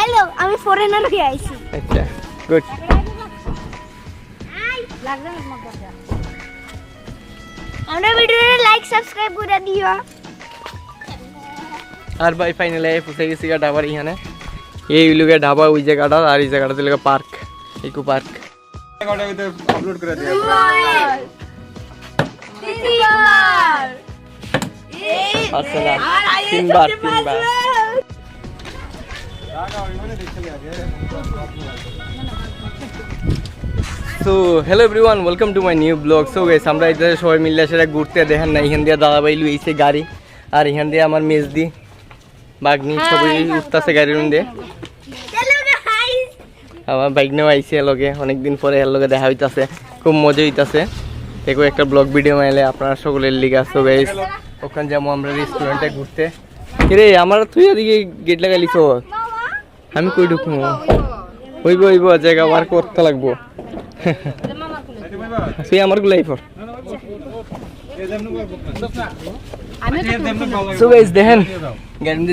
Hello আমি foreigner হয়ে আইছি। আচ্ছা গুড আমরা ভিডিওতে লাইক সাবস্ক্রাইব করে দিও। আর ভাই ফাইনালে পুষে গেছি ঢাবার এখানে এই লোকে ঢাবা ওই জায়গাটা আর এই জায়গাটা দিলে পার্ক ইকো পার্ক আপলোড করে দিও তিনবার তিনবার। So hello everyone welcome to my new blog so guess আমরা এটা সবাই মিলে সেটা ঘুরতে দেখেন না এখান দিয়ে দাদাভাই লুইছে গাড়ি আর এখান দিয়ে আমার মেজদি বাগনি সবাই উঠতেছে গাড়ির মধ্যে। আমার বাইক নিয়েও আইসে লগে অনেকদিন পরে এর লগে দেখা হইতাছে খুব মজা হইতাছে। দেখো একটা ব্লগ ভিডিও মাইলে আপনারা সকলের লিগে। আসো গাইস ওখানে যাব আমরা রেস্টুরেন্টে ঘুরতে। কিরে আমার তুই ওদিকে গেট লাগাইলিস আমি কই ঢুকবো হইব হইব জায়গা ওয়ার করতে লাগবো। তুই আমার গুলাই পর। সো গাইস দেখেন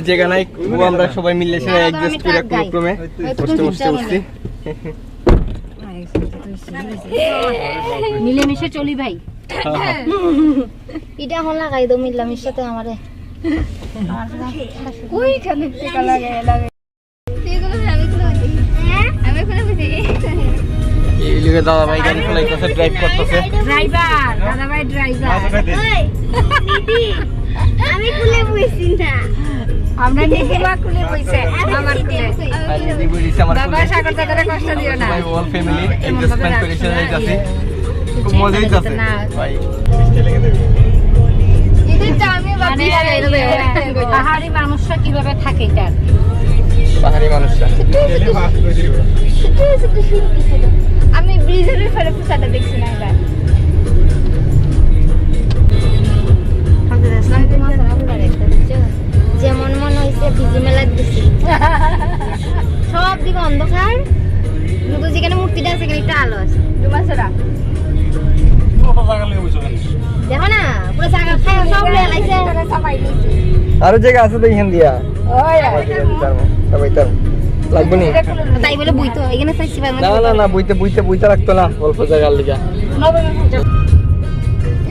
জায়গা নাই ও আমরা সবাই মিলে সেটা অ্যাডজাস্ট করে কোনো ক্রমে বসতে বসতে বসছি মিলেমিশে চলি ভাই। এটা হল লাগাই দাও মিলামির সাথে আমারে। ওইখানে টিকা লাগে লাগে। দাদা ভাই গাড়ি চালাইতেছে ড্রাইভ করতেছে। ড্রাইভার দাদা ভাই ড্রাইভার দিদি আমি কুলে বইছি না। আমরা নিদিমা কুলে বইছে আমার কুলে আর এই দিকে দিছে আমার বাবা সাগর দাদারে কষ্ট দিও না। ভাই অল ফ্যামিলি এডজাস্টমেন্ট করে চলে যাইতাছে। খুব মজা হইতাছে ভাই। পাহাড়ি মানুষরা কীভাবে থাকে এটা? পাহাড়ি মানুষরা। আমি ব্রিজের উপরে ফুসাটা দেখছি না এবার। যেমন মনে হয়েছে ভিজি মেলা দিছি। সব দিকে অন্ধকার। কিন্তু যেখানে মূর্তিটা আছে সেখানে একটু আলো আছে। দেখো না পুরো জায়গা সব লেগে লাগছে আরও জায়গা আছে তো এখান দিয়া। সবাই তার লাগবে নি? তাই বলে বইতো এখানে চাইছি পারব না না না বইতে বইতে বইতে রাখতো না অল্প জায়গার লিগা।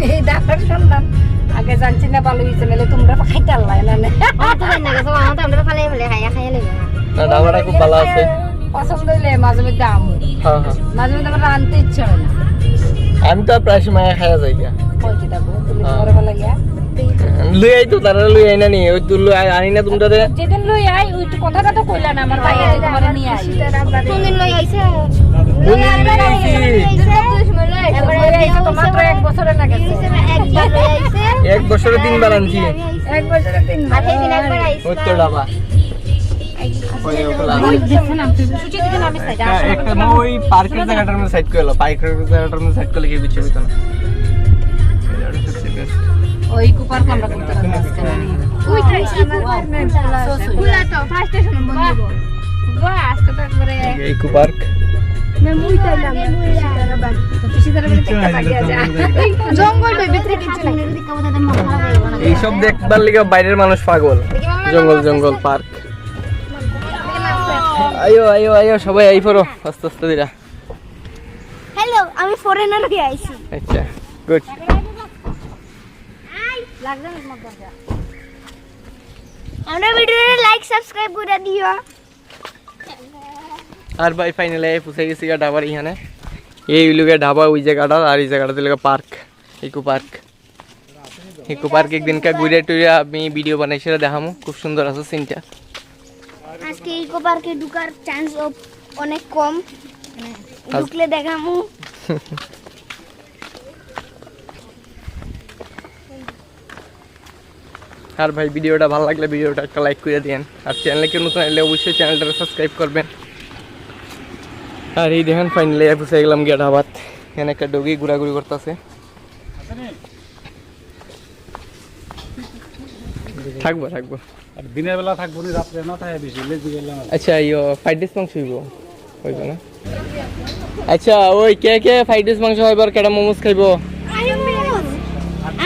এই ডাক্তার শুনলাম। আগে জানছি না ভালো হয়েছে নাহলে তোমরা খাইতে আল্লাহ না না তো না গেছে আমার তো আমরা ফালাই ফেলে খাইয়া খাইয়া লেগে। না ধাবাটা খুব ভালো আছে। পছন্দ হইলে মাঝে মধ্যে আমু। হ্যাঁ হ্যাঁ। মাঝে মধ্যে আমার রানতে ইচ্ছে হয় না। আমি তো প্রায় সময় খাইয়া যাই গিয়া কয়টি যাব তুমি হ্যাঁ। পরে বেলা গিয়া। লই আই তো তারা লই আই না নি ওই তুই লই আনি না তোমরা রে যেদিন লই আই ওই তো কথাটা তো কইলা না আমার ভাই আছে তোমার নিয়ে আই কোনদিন লই আইছে? কোন দিন লই আইছি। তো মাত্র এক বছরে না গেছে। একবার লই আইছে। এক বছরে তিনবার আনছি। এক বছরে তিন আইছে। ওই তো ডাবা। একটা- ওই পার্কের জায়গাটার মধ্যে সাইড করে পার্কের জায়গাটার মধ্যে সাইড করলে কি বিচ্ছে হইতো না। ওই কুপার আমরা করতে ওই খাইছি কুলা তো ফার্স্ট স্টেশন বন্ধ তো একবারে এই মন না এইসব দেখবার লিগে বাইরের মানুষ পাগল। জঙ্গল জঙ্গল পার্ক। আয়ো আয়ো আয়ো সবাই আই পড়ো। আস্তে আস্তে দিরা হ্যালো আমি ফরেনার হয়ে আইছি। আচ্ছা গুড আমরা ভিডিওতে লাইক সাবস্ক্রাইব করে দিও। আর ভাই ফাইনালে পুষে গেছি গা ঢাবার এখানে। এই লোকে ঢাবা ওই জায়গাটা আর এই জায়গাটা দিলে park eco park. Eco park একদিনকে ঘুরে টুরে আমি ভিডিও বানাইছি দেখামো খুব সুন্দর আছে সিনটা আজকে ইকো পার্কে ঢুকার চান্স অনেক কম। ঢুকলে দেখামু। আর ভাই ভিডিওটা ভালো লাগলে ভিডিওটা একটা লাইক করে দিন আর চ্যানেলে কেউ নতুন এলে অবশ্যই চ্যানেলটা সাবস্ক্রাইব করবেন। আর এই দেখেন ফাইনালি পুষে গেলাম গিয়া ঢাবাত এখানে একটা ডগি ঘোরাঘুরি করতেছে। থাকব থাকব। আর দিনের বেলা থাকব না রাত্রে না থাকে বেশি লেজি গেলাম আচ্ছা ইয়ো ফ্রাইড রাইস মাংস হইব? হইব না? আচ্ছা ওই কে কে ফ্রাইড রাইস মাংস হইব আর কেডা মোমোস খাইব?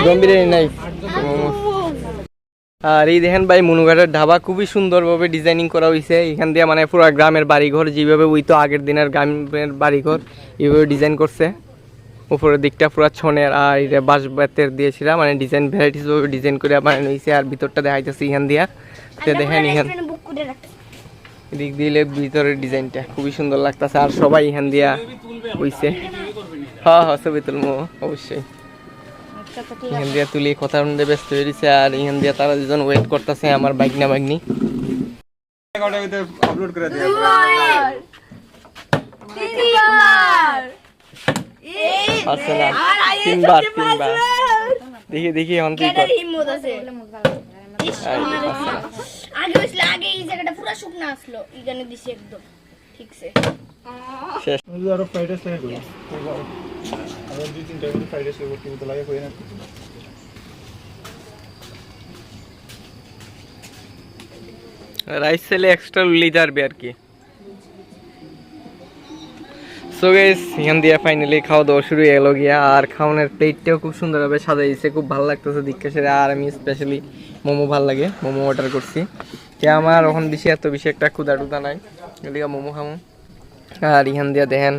গম্ভীর নাই মোমোস আর এই দেখেন ভাই মনুঘাটের ঢাবা খুবই সুন্দরভাবে ডিজাইনিং করা হয়েছে এখান দিয়ে মানে পুরো গ্রামের বাড়িঘর যেভাবে ওইতো আগের দিনের গ্রামের বাড়িঘর এইভাবে ডিজাইন করছে। উপরের দিকটা পুরো ছনের আর এটা বাঁশ বেতের দিয়েছিলাম মানে ডিজাইন ভ্যারাইটিস ভাবে ডিজাইন করে বানানো হয়েছে আর ভিতরটা দেখাইতেছে এখান দিয়া। তো দেখেন এখান দিক দিলে ভিতরের ডিজাইনটা খুবই সুন্দর লাগতেছে আর সবাই এখান দিয়া হইছে। হ্যাঁ হ্যাঁ ছবি তুলবো অবশ্যই। তো এখান দিয়া তুলি কথা মধ্যে ব্যস্ত হয়ে গেছে আর এখান দিয়া তারা দুজন ওয়েট করতেছে আমার বাইক না বাইকনি ওটার আপলোড করে দিয়ে পারছে না তিনবার তিনবার। দেখি দেখি এখন তুই কর। হিম্মত আছে? ইস, আর আমার পারছে না। আগে আগে এই জায়গাটা পুরো শুকনো আসলো এখানে দিছি একদম ঠিকছে। শেষ। আরও ফ্রাইড রাইস করি আরও দুই করে ফ্রাইড রাইস করতে তো লাগে কই না রাইস সেলে এক্সট্রা লিটার বে আর কি। সো গাইস এখান দিয়ে ফাইনালি খাওয়া দাওয়া শুরু হয়ে গিয়া। আর খাওয়ানোর প্লেটটাও খুব সুন্দরভাবে সাজাইছে খুব ভালো লাগতেছে দিককে সেটা আর আমি স্পেশালি মোমো ভালো লাগে, মোমো অর্ডার করছি। কে আমার এখন বেশি এত বেশি একটা ক্ষুদা টুদা নাই, এদিকে মোমো খামো। আর এখান দিয়ে দেখেন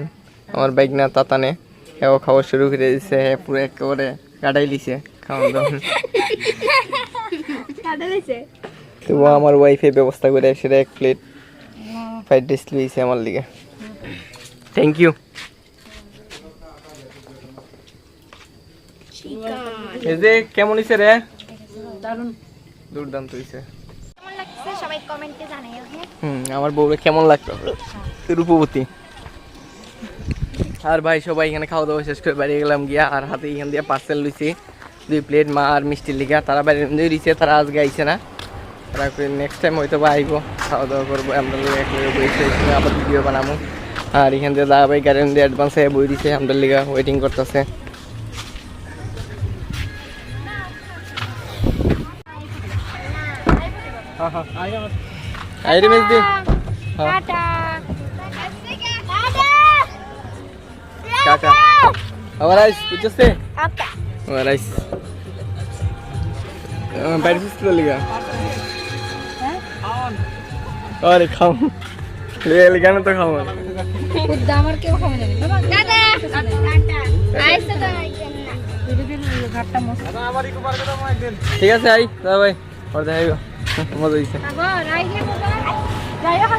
আমার বাইক না তাতানে। এও খাওয়া শুরু করে দিছে হে পুরো একেবারে কাটাই লিছে খাওয়া দাওয়া দিছে? তবুও আমার ওয়াইফে ব্যবস্থা করে সেটা এক প্লেট ফ্রাইড রাইস লিয়েছে আমার লিগে। থ্যাংক ইউ এই যে কেমন হয়েছে রে? দুর্দান্ত হয়েছে কেমন লাগছে সবাই কমেন্টে জানাইও হ্যাঁ? হুম আমার বউরে কেমন লাগতো রূপবতী। আর ভাই সবাই এখানে খাওয়া দাওয়া শেষ করে বাড়ি গেলাম গিয়া আর হাতে এখান দিয়ে পার্সেল লইছি। দুই প্লেট মা আর মিষ্টির লিখা তারা বাড়ির মধ্যে দিছে তারা আজকে আইছে না। তারা নেক্সট টাইম হয়তো বা আইবো। খাওয়া দাওয়া করব আমরা আবার ভিডিও বানাবো। আর এখান দিয়ে দাদা ভাই গাড়ির মধ্যে অ্যাডভান্স হয়ে বই দিছে আমাদের লিগা ওয়েটিং করতেছে। আই রে মিস দি হ্যাঁ। আবার আইস বুঝছে টাটা আবার আইস। বাইরে সুস্থ লিগা? আরে খাও। লে কেন তো খাও খুদ আমার কেউ খাবে না টাটা আইসো তো আইছেন না ঘাটটা মস্ত ঠিক আছে আই দাদা ভাই। ওর দেখাইব মজা হয়েছে আবার আইলে বাবা